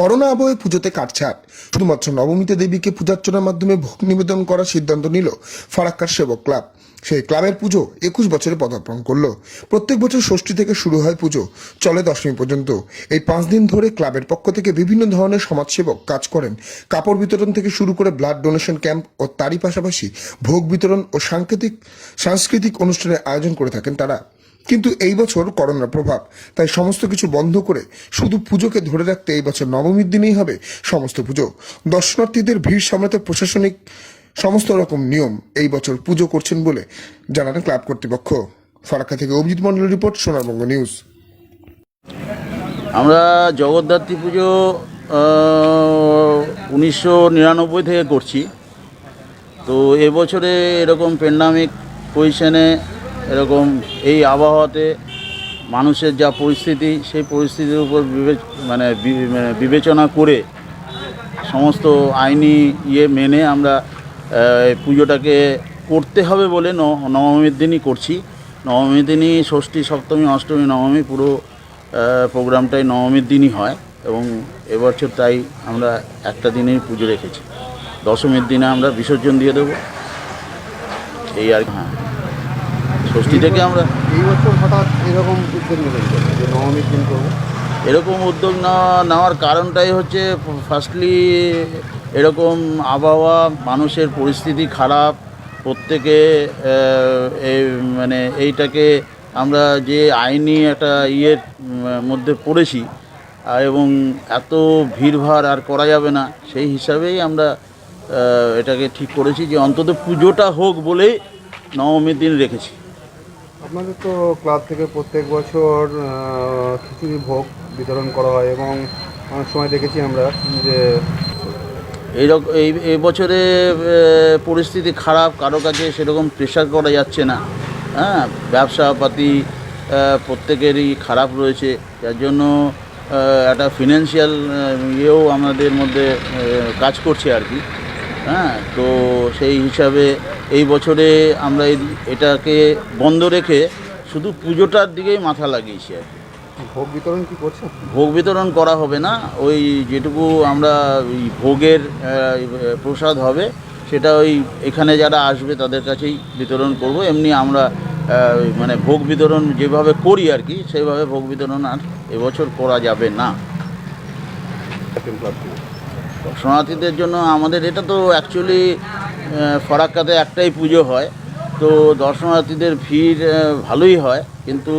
Corona আবহে পুজোতে কাটছাট শুধুমাত্র নবমীতে দেবীকে পূজার্চনার মাধ্যমে ভোগ নিবেদন করার সিদ্ধান্ত নিল ফারাক্কার সেবক ক্লাব। সেই ক্লাবের পুজো একুশ বছরে পদার্পণ করল। প্রত্যেক বছর ষষ্ঠী থেকে শুরু হয় পুজো, চলে দশমী পর্যন্ত। এই পাঁচ দিন ধরে ক্লাবের পক্ষ থেকে বিভিন্ন ধরনের সমাজসেবক কাজ করেন। কাপড় বিতরণ থেকে শুরু করে ব্লাড ডোনেশন ক্যাম্প ও তারই পাশাপাশি ভোগ বিতরণ ও সাংকেতিক, সাংস্কৃতিক অনুষ্ঠানের আয়োজন করে থাকেন তারা। কিন্তু এই বছর করোনার প্রভাব। তাই সমস্ত কিছু বন্ধ করে শুধু পুজোকে ধরে রাখতে এই বছর নবমীর দিনেই হবে সমস্ত পুজো। দর্শনার্থীদের ভিড় সামলাতে প্রশাসনিক সমস্ত রকম নিয়ম এই বছর পুজো করছেন বলে জানালেন ক্লাব কর্তৃপক্ষ। ফারাক্কা থেকে অভিজিৎ মন্ডলের রিপোর্ট, সোনারবঙ্গ নিউজ। আমরা জগদ্ধাত্রী পুজো উনিশশো নিরানব্বই থেকে করছি। তো এবছরে এরকম প্যান্ডামিক পজিশনে এরকম এই আবহাওয়াতে মানুষের যা পরিস্থিতি, সেই পরিস্থিতির উপর মানে মানে বিবেচনা করে সমস্ত আইনি ইয়ে মেনে আমরা পুজোটাকে করতে হবে বলে নবমীর দিনই করছি। নবমীর দিনই ষষ্ঠী, সপ্তমী, অষ্টমী, নবমী পুরো প্রোগ্রামটাই নবমীর দিনই হয় এবং এবছর তাই আমরা একটা দিনেই পুজো রেখেছি। দশমীর দিনে আমরা বিসর্জন দিয়ে দেবো। এই আর হ্যাঁ। ষষ্ঠী থেকে আমরা এই বছর হঠাৎ এরকম উদ্যোগ নিলেন যে নবমীর দিন করব। এরকম উদ্যোগ নেওয়া নেওয়ার কারণটাই হচ্ছে ফার্স্টলি এরকম আবহাওয়া মানুষের পরিস্থিতি খারাপ প্রত্যেকে মানে এইটাকে আমরা যে আইনি একটা ইয়ের মধ্যে পড়েছি এবং এত ভিড়ভাড় আর করা যাবে না সেই হিসাবেই আমরা এটাকে ঠিক করেছি যে অন্তত পুজোটা হোক বলেই নবমীর দিন রেখেছি। আপনাদের তো ক্লাব থেকে প্রত্যেক বছর খিচুড়ি ভোগ বিতরণ করা হয় এবং অনেক সময় দেখেছি আমরা যে এই রকম এই এই বছরে পরিস্থিতি খারাপ, কারও কাছে সেরকম প্রেশার করা যাচ্ছে না। হ্যাঁ ব্যবসাপাতি প্রত্যেকেরই খারাপ রয়েছে। যার জন্য একটা ফিনান্সিয়াল ইয়েও আমাদের মধ্যে কাজ করছে আর কি। হ্যাঁ তো সেই হিসাবে এই বছরে আমরা এটাকে বন্ধ রেখে শুধু পুজোটার দিকেই মাথা লাগিয়েছি আর ভোগ বিতরণ কি করছে? ভোগ বিতরণ করা হবে না ওই যেটুকু আমরা ওই ভোগের প্রসাদ হবে সেটা ওই এখানে যারা আসবে তাদের কাছেই বিতরণ করব। এমনি আমরা মানে ভোগ বিতরণ যেভাবে করি আর কি সেইভাবে ভোগ বিতরণ আর এবছর করা যাবে না। দর্শনার্থীদের জন্য আমাদের এটা তো অ্যাকচুয়ালি ফরাক্কাতে একটাই পুজো হয়। তো দর্শনার্থীদের ভিড় ভালোই হয়। কিন্তু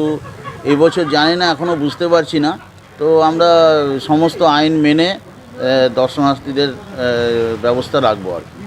এবছর জানি না এখনও বুঝতে পারছি না। তো আমরা সমস্ত আইন মেনে দর্শনার্থীদের ব্যবস্থা রাখব আর কি।